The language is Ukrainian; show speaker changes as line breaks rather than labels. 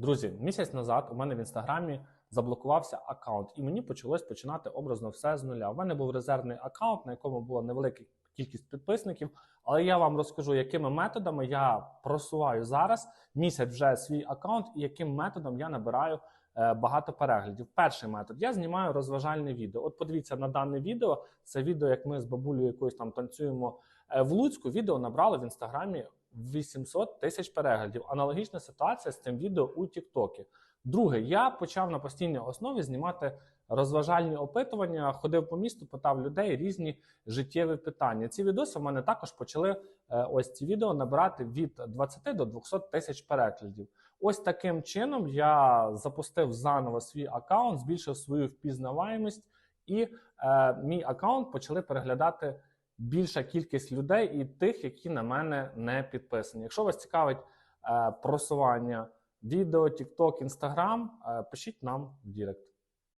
Друзі, місяць назад у мене в інстаграмі заблокувався аккаунт, і мені почалось починати образно все з нуля. У мене був резервний аккаунт, на якому була невелика кількість підписників. Але я вам розкажу, якими методами я просуваю зараз місяць вже свій аккаунт, і яким методом я набираю е, багато переглядів. Перший метод я знімаю розважальне відео. От подивіться на дане відео. Це відео, як ми з бабулею якоюсь там танцюємо е, в Луцьку. Відео набрало в інстаграмі 800 тисяч переглядів. Аналогічна ситуація з цим відео у Тіктокі. Друге, я почав на постійній основі знімати розважальні опитування, ходив по місту, питав людей різні життєві питання. Ці відоси в мене також почали е, ось ці відео набирати від 20 до 200 тисяч переглядів. Ось таким чином я запустив заново свій аккаунт, збільшив свою впізнаваємість, і е, мій аккаунт почали переглядати більша кількість людей і тих, які на мене не підписані. Якщо вас цікавить е, просування відео, TikTok, Instagram, е, пишіть нам в Дірект.